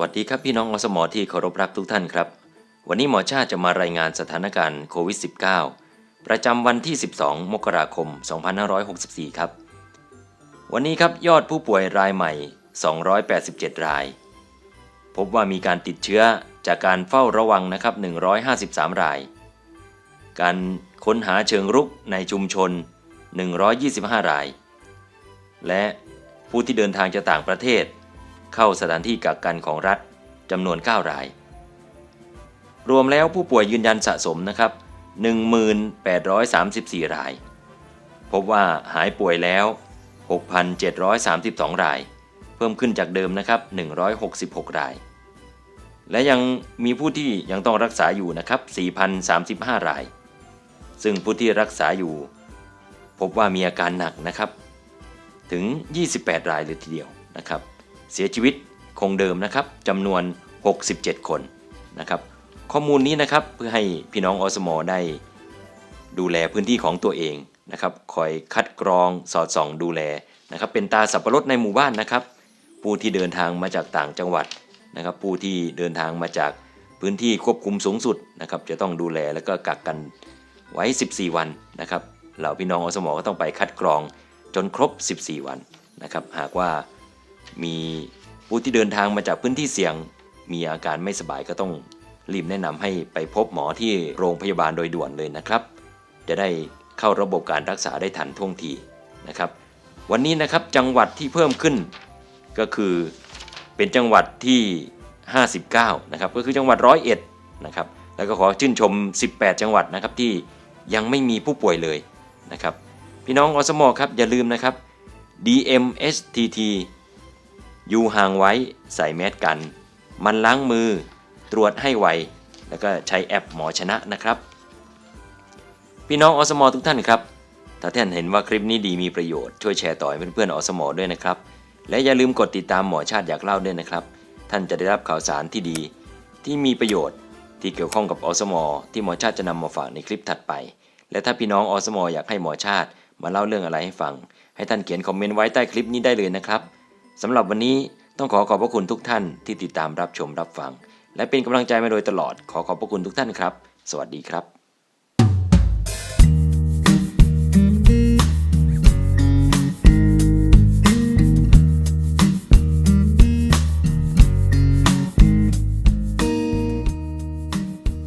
วัสดีครับพี่น้องอสมอที่เคารพรักทุกท่านครับ วันนี้หมอชาติจะมารายงานสถานการณ์โควิด -19 ประจำวันที่ 12 มกราคม 2564 ครับ วันนี้ครับยอดผู้ป่วยรายใหม่ 287 ราย พบว่ามีการติดเชื้อจากการเฝ้าระวังนะครับ 153 ราย การค้นหาเชิงรุกในชุมชน 125 ราย และผู้ที่เดินทางจากต่างประเทศ เข้าสถานที่กักกันของรัฐจำนวน 9 ราย รวมแล้วผู้ป่วยยืนยันสะสมนะครับ 1834 ราย พบว่าหายป่วยแล้ว 6,732 ราย เพิ่มขึ้นจากเดิมนะครับ 166 ราย และยังมีผู้ที่ยังต้องรักษาอยู่นะครับ 4,035 ราย ซึ่งผู้ที่รักษาอยู่ พบว่ามีอาการหนักนะครับ ถึง 28 รายเลยทีเดียวนะครับ เสียชีวิตคงเดิมนะครับจำนวน 67 คนนะครับ ข้อมูลนี้นะครับเพื่อให้พี่น้องอสมอได้ ดูแลพื้นที่ของตัวเองนะครับ คอยคัดกรองสอดส่องดูแลนะครับ เป็นตาสับปะรดในหมู่บ้านนะครับ ผู้ที่เดินทางมาจากต่างจังหวัดนะครับ ผู้ที่เดินทางมาจากพื้นที่ควบคุมสูงสุดนะครับ จะต้องดูแลแล้วก็กักกันไว้ 14 วันนะครับเหล่าพี่น้องอสมอก็ต้องไปคัดกรองจนครบ 14 วันนะครับ หากว่า มีผู้ที่เดินทางมาจากพื้นที่เสี่ยง มีอาการไม่สบายก็ต้องรีบแนะนำให้ไปพบหมอที่โรงพยาบาลโดยด่วนเลยนะครับ จะได้เข้าระบบการรักษาได้ทันท่วงทีนะครับ วันนี้นะครับจังหวัดที่เพิ่มขึ้นก็คือเป็นจังหวัดที่ 59 นะครับ ก็คือจังหวัดร้อยเอ็ดนะครับ แล้วก็ขอชื่นชม 18 จังหวัดนะครับที่ยังไม่มีผู้ป่วยเลยนะครับ พี่น้องอสมอครับอย่าลืมนะครับ DMSTT อยู่ห่างไว้ใส่แมสกัน มันล้างมือตรวจให้ไว แล้วก็ใช้แอปหมอชนะนะครับ พี่น้องอสมทุกท่านครับ ถ้าท่านเห็นว่าคลิปนี้ดีมีประโยชน์ช่วยแชร์ต่อให้เพื่อนๆอสมด้วยนะครับ และอย่าลืมกดติดตามหมอชาติอยากเล่าด้วยนะครับ ท่านจะได้รับข่าวสารที่ดี ที่มีประโยชน์ที่เกี่ยวข้องกับอสมที่หมอชาติจะนำมาฝากในคลิปถัดไป และถ้าพี่น้องอสมอยากให้หมอชาติมาเล่าเรื่องอะไรให้ฟัง ให้ท่านเขียนคอมเมนต์ไว้ใต้คลิปนี้ได้เลยนะครับ สำหรับวันนี้ต้องขอขอบพระคุณทุกท่านที่ติดตามรับชมรับฟัง และเป็นกำลังใจมาโดยตลอดขอขอบพระคุณทุกท่านครับ สวัสดีครับ